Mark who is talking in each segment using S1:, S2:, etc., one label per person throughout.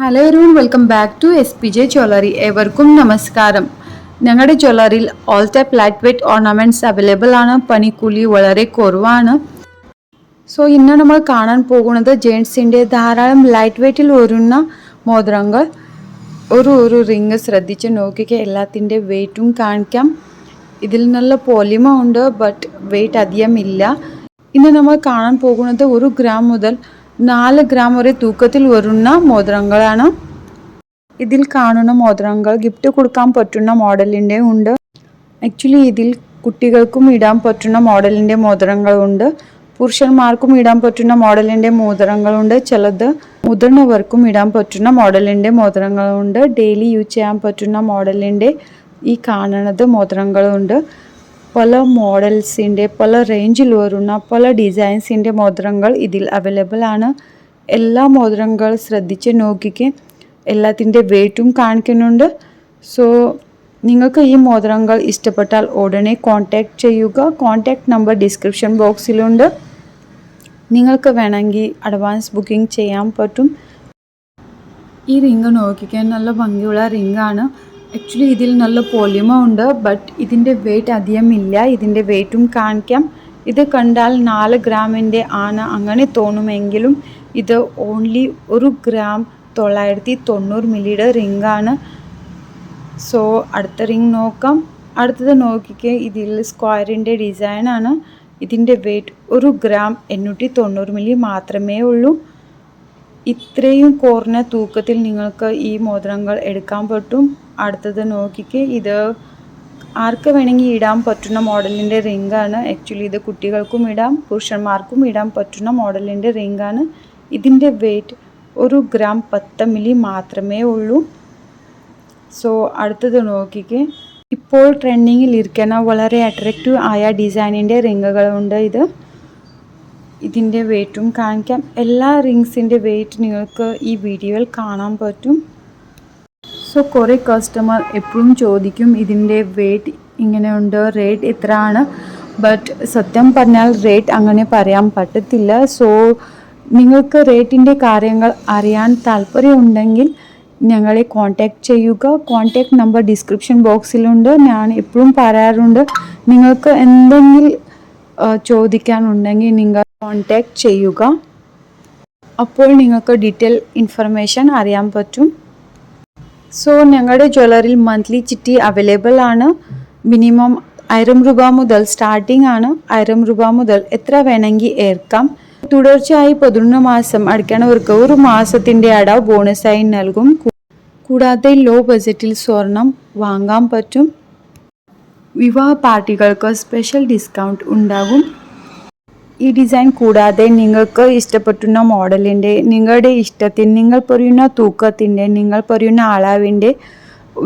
S1: Hello everyone welcome back to S P J jewellery ഏവർക്കും നമസ്കാരം. ഞങ്ങളുടെ ജ്വല്ലറിയിൽ all type light weight ornaments available ആണ്. പണിക്കൂലി വളരെ കുറവാണ്. സോ ഇന്ന് നമ്മൾ കാണാൻ പോകുന്നത് ജെൻസിന്റെ ധാരാളം ലൈറ്റ് വെയ്റ്റിൽ ഒരുന്ന മോതിരങ്ങൾ. ഒരു ഒരു റിങ് ശ്രദ്ധിച്ച് നോക്കിക്കുക എല്ലാത്തിന്റെ വെയ്റ്റും കാണിക്കാം. ഇതിൽ നല്ല പോലിമ ഉണ്ട് ബട്ട് വെയിറ്റ് അധികമില്ല ഇന്ന് നമ്മൾ കാണാൻ പോകുന്നത് ഒരു ഗ്രാം മുതൽ നാല് ഗ്രാം വരെ തൂക്കത്തിൽ വരുന്ന മോതിരങ്ങളാണ്. ഇതിൽ കാണുന്ന മോതിരങ്ങൾ ഗിഫ്റ്റ് കൊടുക്കാൻ പറ്റുന്ന മോഡലിന്റെ ഉണ്ട്. ആക്ച്വലി ഇതിൽ കുട്ടികൾക്കും ഇടാൻ പറ്റുന്ന മോഡലിന്റെ മോതിരങ്ങളുണ്ട്. പുരുഷന്മാർക്കും ഇടാൻ പറ്റുന്ന മോഡലിന്റെ മോതിരങ്ങളുണ്ട്. ചിലത് മുതിർന്നവർക്കും ഇടാൻ പറ്റുന്ന മോഡലിന്റെ മോതിരങ്ങളുണ്ട്. ഡെയിലി യൂസ് ചെയ്യാൻ പറ്റുന്ന മോഡലിന്റെ ഈ കാണുന്നത് മോതിരങ്ങളുണ്ട്. പല മോഡൽസിന്റെ പല റേഞ്ചിൽ വരുന്ന പല ഡിസൈൻസിന്റെ മോതിരങ്ങൾ ഇതിൽ അവൈലബിൾ ആണ്. എല്ലാ മോതിരങ്ങൾ ശ്രദ്ധിച്ച് നോക്കിക്ക് എല്ലാത്തിന്റെ വെയിറ്റും കാണിക്കുന്നുണ്ട്. സോ നിങ്ങൾക്ക് ഈ മോതിരങ്ങൾ ഇഷ്ടപ്പെട്ടാൽ ഉടനെ കോൺടാക്ട് ചെയ്യുക. കോൺടാക്ട് നമ്പർ ഡിസ്ക്രിപ്ഷൻ ബോക്സിലുണ്ട് നിങ്ങൾക്ക് വേണമെങ്കിൽ അഡ്വാൻസ് ബുക്കിംഗ് ചെയ്യാൻ പറ്റും. ഈ റിങ് നോക്കിക്കാൻ നല്ല ഭംഗിയുള്ള റിങ്ങാണ് ആക്ച്വലി ഇതിൽ നല്ല പോളിമ ഉണ്ട് ബട്ട് ഇതിന്റെ വെയിറ്റ് അധികം ഇല്ല ഇതിന്റെ വെയിറ്റും കാണിക്കാം. ഇത് കണ്ടാൽ നാല് ഗ്രാമിന്റെ ആണ് അങ്ങനെ തോന്നുമെങ്കിലും ഇത് ഓൺലി ഒരു ഗ്രാം തൊള്ളായിരത്തി തൊണ്ണൂറ് മില്ലിയുടെ റിങ്ങാണ് സോ അടുത്ത റിങ് നോക്കാം. അടുത്തത് നോക്കിക്കേ ഇതിൽ സ്ക്വയറിന്റെ ഡിസൈനാണ് ഇതിന്റെ വെയിറ്റ് ഒരു ഗ്രാം എണ്ണൂറ്റി തൊണ്ണൂറ് മില്ലി മാത്രമേ ഉള്ളൂ. ഇത്രയും കുറഞ്ഞ തൂക്കത്തിൽ നിങ്ങൾക്ക് ഈ മോതിരങ്ങൾ എടുക്കാൻ പറ്റും. അടുത്തത് നോക്കിക്ക് ഇത് ആർക്ക് വേണമെങ്കിൽ ഇടാൻ പറ്റുന്ന മോഡലിന്റെ റിങ്ങാണ്. ആക്ച്വലി ഇത് കുട്ടികൾക്കും ഇടാം പുരുഷന്മാർക്കും ഇടാൻ പറ്റുന്ന മോഡലിന്റെ റിംഗാണ് ഇതിന്റെ വെയിറ്റ് ഒരു ഗ്രാം പത്ത് മില്ലി മാത്രമേ ഉള്ളൂ. സോ അടുത്തത് നോക്കിക്കേ. ഇപ്പോൾ ട്രെൻഡിങ്ങിൽ ഇരിക്കുന്ന വളരെ അട്രാക്റ്റീവ് ആയ ഡിസൈനിന്റെ റിങ്ങുകളുണ്ട് ഇത്. ഇതിന്റെ വെയ്റ്റും കാണിക്കാം. എല്ലാ റിങ്സിന്റെ വെയ്റ്റ് നിങ്ങൾക്ക് ഈ വീഡിയോയിൽ കാണാൻ പറ്റും. സോ കുറേ കസ്റ്റമർ എപ്പോഴും ചോദിക്കും ഇതിന്റെ വെയ്റ്റ് ഇങ്ങനെയുണ്ട്? റേറ്റ് എത്ര ആണ് ബട്ട് സത്യം പറഞ്ഞാൽ റേറ്റ് അങ്ങനെ പറയാൻ പറ്റത്തില്ല. സോ നിങ്ങൾക്ക് റേറ്റിന്റെ കാര്യങ്ങൾ അറിയാൻ താല്പര്യമുണ്ടെങ്കിൽ ഞങ്ങളെ കോൺടാക്റ്റ് ചെയ്യുക. കോൺടാക്റ്റ് നമ്പർ ഡിസ്ക്രിപ്ഷൻ ബോക്സിലുണ്ട് ഞാൻ എപ്പോഴും പറയാറുണ്ട്. നിങ്ങൾക്ക് എന്തെങ്കിലും ചോദിക്കാനുണ്ടെങ്കിൽ നിങ്ങൾ കോൺടാക്റ്റ് ചെയ്യുക. അപ്പോൾ നിങ്ങൾക്ക് ഡീറ്റെയിൽ ഇൻഫർമേഷൻ അറിയാൻ പറ്റും. സോ ഞങ്ങളുടെ ജ്വല്ലറിയിൽ മന്ത്ലി ചിട്ടി അവൈലബിൾ ആണ്. മിനിമം ആയിരം രൂപ മുതൽ സ്റ്റാർട്ടിംഗ് ആണ്. ആയിരം രൂപ മുതൽ എത്ര വേണമെങ്കിൽ ഏർക്കാം. തുടർച്ചയായി പതിനൊന്ന് മാസം അടയ്ക്കണവർക്ക് ഒരു മാസത്തിന്റെ അടവ് ബോണസായി നൽകും. കൂടാതെ ലോ ബജറ്റിൽ സ്വർണം വാങ്ങാൻ പറ്റും. വിവാഹ പാർട്ടികൾക്ക് സ്പെഷ്യൽ ഡിസ്കൗണ്ട് ഉണ്ടാകും. ഈ ഡിസൈൻ കൂടാതെ നിങ്ങൾക്ക് ഇഷ്ടപ്പെട്ടുന്ന മോഡലിന്റെ നിങ്ങളുടെ ഇഷ്ടത്തിന് നിങ്ങൾ പറയുന്ന തൂക്കത്തിന്റെ നിങ്ങൾ പറയുന്ന അളവിന്റെ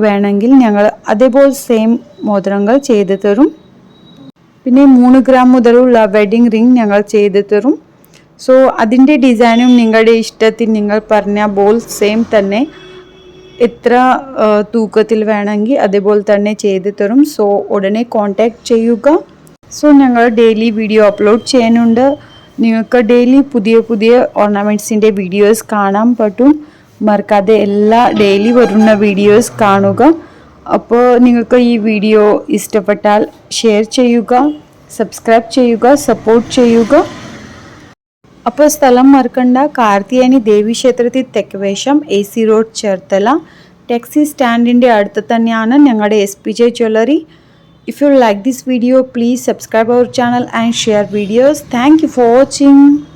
S1: വേണമെങ്കിൽ ഞങ്ങൾ അതേപോലെ സെയിം മോതിരങ്ങൾ ചെയ്തു തരും. പിന്നെ മൂന്ന് ഗ്രാം മുതലുള്ള വെഡിങ് റിംഗ് ഞങ്ങൾ ചെയ്തു തരും. സോ അതിന്റെ ഡിസൈനും നിങ്ങളുടെ ഇഷ്ടത്തിന് നിങ്ങൾ പറഞ്ഞ ബോൾ സെയിം തന്നെ എത്ര തൂക്കത്തിൽ വേണമെങ്കിൽ അതേപോലെ തന്നെ ചെയ്തു തരും. സോ ഉടനെ കോൺടാക്റ്റ് ചെയ്യുക. സോ ഞങ്ങൾ ഡെയിലി വീഡിയോ അപ്ലോഡ് ചെയ്യാനുണ്ട് നിങ്ങൾക്ക് ഡെയിലി പുതിയ പുതിയ ഓർണമെന്റ്സിന്റെ വീഡിയോസ് കാണാൻ പറ്റും. മറക്കാതെ എല്ലാ ഡെയിലി വരുന്ന വീഡിയോസ് കാണുക. അപ്പോൾ നിങ്ങൾക്ക് ഈ വീഡിയോ ഇഷ്ടപ്പെട്ടാൽ ഷെയർ ചെയ്യുക സബ്സ്ക്രൈബ് ചെയ്യുക സപ്പോർട്ട് ചെയ്യുക. അപ്പോൾ സ്ഥലം മറക്കണ്ട. കാർത്തിയാനി ദേവി ക്ഷേത്രത്തിൽ തെക്കുവേഷം A C road Cherthala. Taxi സ്റ്റാൻഡിന്റെ അടുത്ത് തന്നെയാണ് ഞങ്ങളുടെ S P J jewellery If you like this video, please subscribe our channel and share videos. Thank you for watching.